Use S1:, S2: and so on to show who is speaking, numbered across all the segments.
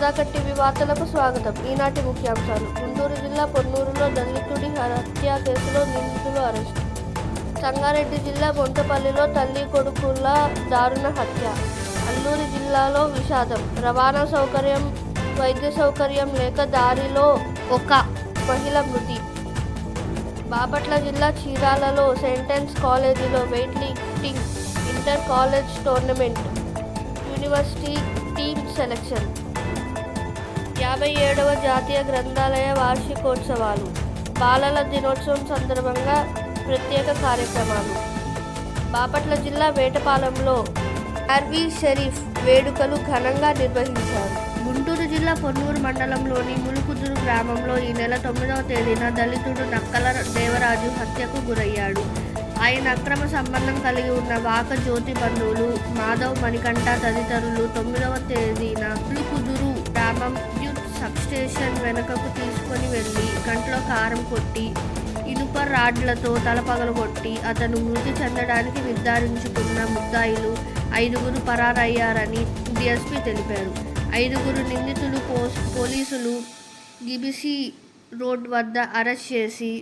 S1: నమస్కారం సుధాకర్ టీవీ వార్తలకు స్వాగతం. ఈనాటి ముఖ్యాంశాలు. గుంటూరు జిల్లా పొన్నూరులో దళితుడి హత్య కేసులో నిందితులు అరెస్ట్. సంగారెడ్డి జిల్లా బొంటపల్లిలో తల్లి కొడుకుల దారుణ హత్య. అల్లూరి జిల్లాలో విషాదం. రవాణా సౌకర్యం వైద్య సౌకర్యం లేక దారిలో ఒక మహిళ మృతి. బాపట్ల జిల్లా చీరాలలో సెంటెన్స్ కాలేజీలో weight lifting inter college tournament. University team selection. యాభై ఏడవ జాతీయ గ్రంథాలయ వార్షికోత్సవాలు బాలల దినోత్సవం సందర్భంగా ప్రత్యేక కార్యక్రమాలు. బాపట్ల జిల్లా వేటపాలెంలో ఆర్వి షరీఫ్ వేడుకలు ఘనంగా నిర్వహించారు. గుంటూరు జిల్లా పొన్నూరు మండలంలోని ములుకుదురు గ్రామంలో ఈ నెల తొమ్మిదవ తేదీన దళితుడు నక్కల దేవరాజు హత్యకు గురయ్యాడు. ఆయన అక్రమ సంబంధం కలిగి ఉన్న వాక జ్యోతి బంధువులు మాధవ్ మణికంఠ తదితరులు తొమ్మిదవ తేదీ స్టేషన్ వెనుకకు తీసుకొని వెళ్ళి కంట్లో కారం కొట్టి ఇనుప రాడ్లతో తల పగలగొట్టి అతను మృతి చెందడానికి నిర్ధారించుకున్న ముద్దాయిలు ఐదుగురు పరారయ్యారని డిఎస్పీ తెలిపారు. ఐదుగురు నిందితులు పోస్ పోలీసులు గిబిసి రోడ్ వద్ద అరెస్ట్ చేసి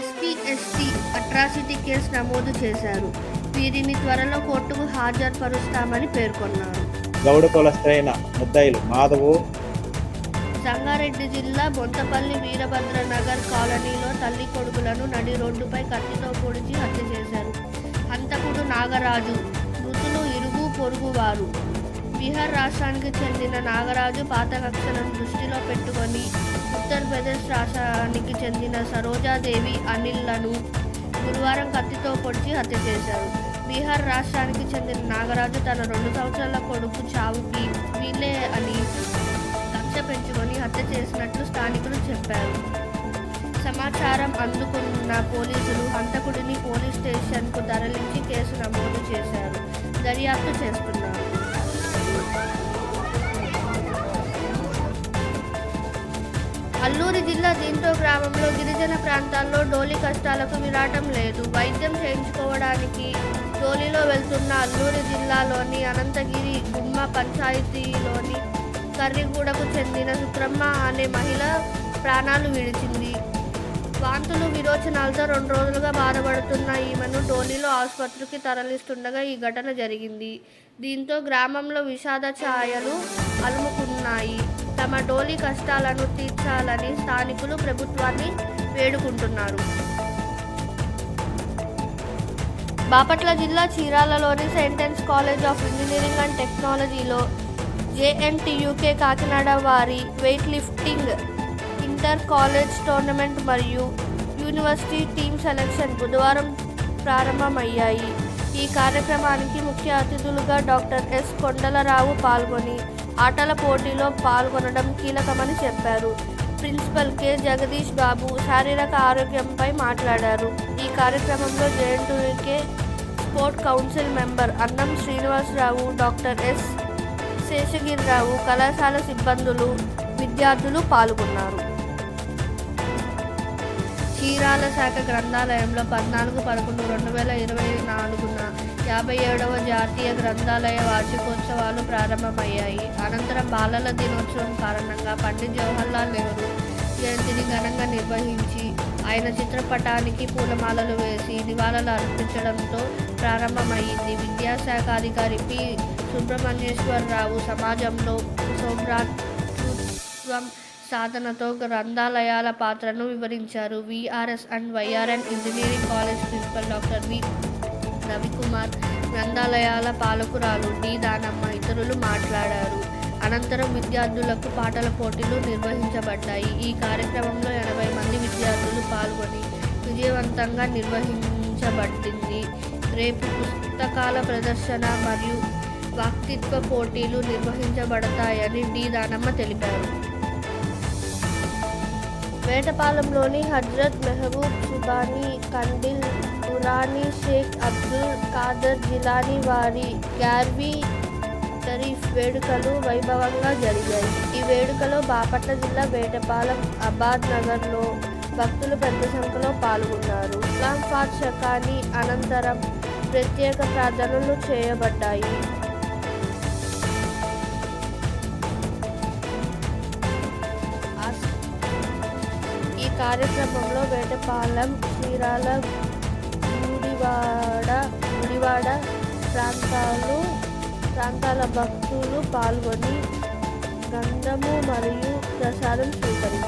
S1: ఎస్పిఎస్సి అట్రాసిటీ కేసు నమోదు చేశారు. వీరిని త్వరలో కోర్టుకు హాజరుపరుస్తామని పేర్కొన్నారు.
S2: గౌడ కులస్థైన ముద్దాయిలు మాధవు
S1: సంగారెడ్డి జిల్లా బొంతపల్లి వీరభద్ర నగర్ కాలనీలో తల్లి కొడుకులను నడి రోడ్డుపై కత్తితో పొడిచి హత్య చేశారు. హంతకుడు నాగరాజు మృతులు ఇరుగు పొరుగువారు బీహార్ రాష్ట్రానికి చెందిన నాగరాజు పాత కక్షలను దృష్టిలో పెట్టుకొని ఉత్తరప్రదేశ్ రాష్ట్రానికి చెందిన సరోజాదేవి అనిల్లను గురువారం కత్తితో పొడిచి హత్య చేశారు. బీహార్ రాష్ట్రానికి చెందిన నాగరాజు తన రెండు సంవత్సరాల కొడుకు చావుకి వీలే అని పెంచుకొని హత్య చేసినట్లు స్థానికులు చెప్పారు. సమాచారం అందుకున్న పోలీసులు హంతకుడిని పోలీస్ స్టేషన్కు తరలించి కేసు నమోదు చేశారు. దర్యాప్తు చేస్తున్నారు. అల్లూరి జిల్లా దీంతో గ్రామంలో గిరిజన ప్రాంతాల్లో డోలి కష్టాలకు విరాటం లేదు. వైద్యం చేయించుకోవడానికి డోలీలో వెళ్తున్న అల్లూరి జిల్లాలోని అనంతగిరి గుమ్మ పంచాయతీలోని కర్రిగూడకు చెందిన సుత్రమ్మ అనే మహిళ ప్రాణాలు విడిచింది. వాంతులు విరోచనాలతో రెండు రోజులుగా బాధపడుతున్న ఈమెను డోలీలో ఆసుపత్రికి తరలిస్తుండగా ఈ ఘటన జరిగింది. దీంతో గ్రామంలో విషాద ఛాయలు అలుముకున్నాయి. తమ డోలీ కష్టాలను తీర్చాలని స్థానికులు ప్రభుత్వాన్ని వేడుకుంటున్నారు. బాపట్ల జిల్లా చీరాలలోని St Ann's college of engineering and టెక్నాలజీలో జేఎన్టీయూకే కాకినాడ వారి weight lifting inter college tournament మరియు యూనివర్సిటీ టీమ్ సెలక్షన్ బుధవారం ప్రారంభమయ్యాయి. ఈ కార్యక్రమానికి ముఖ్య అతిథులుగా డాక్టర్ ఎస్. కొండలరావు పాల్గొని ఆటల పోటీలో పాల్గొనడం కీలకమని చెప్పారు. Principal K. జగదీష్ బాబు శారీరక ఆరోగ్యంపై మాట్లాడారు. ఈ కార్యక్రమంలో జేఎన్టీయూకే స్పోర్ట్ కౌన్సిల్ మెంబర్ అన్నం శ్రీనివాసరావు డాక్టర్ ఎస్. శేషగిరిరావు కళాశాల సిబ్బందులు విద్యార్థులు పాల్గొన్నారు. చీరాల శాఖ గ్రంథాలయంలో పద్నాలుగు పదకొండు రెండు వేల ఇరవై నాలుగున యాభై ఏడవ జాతీయ గ్రంథాలయ వార్షికోత్సవాలు ప్రారంభమయ్యాయి. అనంతరం బాలల దినోత్సవం కారణంగా పండిత్ జవహర్లాల్ నెహ్రూ జయంతిని ఘనంగా నిర్వహించి ఆయన చిత్రపటానికి పూలమాలలు వేసి నివాళులు అర్పించడంతో ప్రారంభమైంది విద్యాశాఖ అధికారి పి. సుబ్రహ్మణ్యేశ్వరరావు సమాజంలో సౌభ్రాతృత్వం సాధనతో గ్రంథాలయాల పాత్రను వివరించారు. VRS and YRN engineering college principal doctor V. Ravikumar గ్రంథాలయాల పాలకురాలు డి. దానమ్మ ఇతరులు మాట్లాడారు. అనంతరం విద్యార్థులకు పాటల పోటీలు నిర్వహించబడ్డాయి. ఈ కార్యక్రమంలో ఎనభై మంది విద్యార్థులు పాల్గొని విజయవంతంగా నిర్వహించబడింది. రేపు పుస్తకాల ప్రదర్శన మరియు వ్యక్తిత్వ పోటీలు నిర్వహించబడతాయని డి. దానమ్మ తెలిపారు. వేటపాలెంలోని హజ్రత్ మెహబూబ్ సుబానీ కండిల్ దురానీ షేక్ అబ్దుల్ ఖాదర్ జిలానీ వారి గ్యార్వీ షరీఫ్ వేడుకలు వైభవంగా జరిగాయి. ఈ వేడుకలో బాపట్ల జిల్లా వేటపాలెం అబాద్ నగర్లో భక్తులు పెద్ద సంఖ్యలో పాల్గొన్నారు. ఇస్లాం ఫాత్ అనంతరం ప్రత్యేక ప్రార్థనలు చేయబడ్డాయి. కార్యక్రమంలో వేటపాలెం చీరాల గుడివాడ గుడివాడ ప్రాంతాలు ప్రాంతాల భక్తులు పాల్గొని గంధము మరియు ప్రసాదం స్వీకరించారు.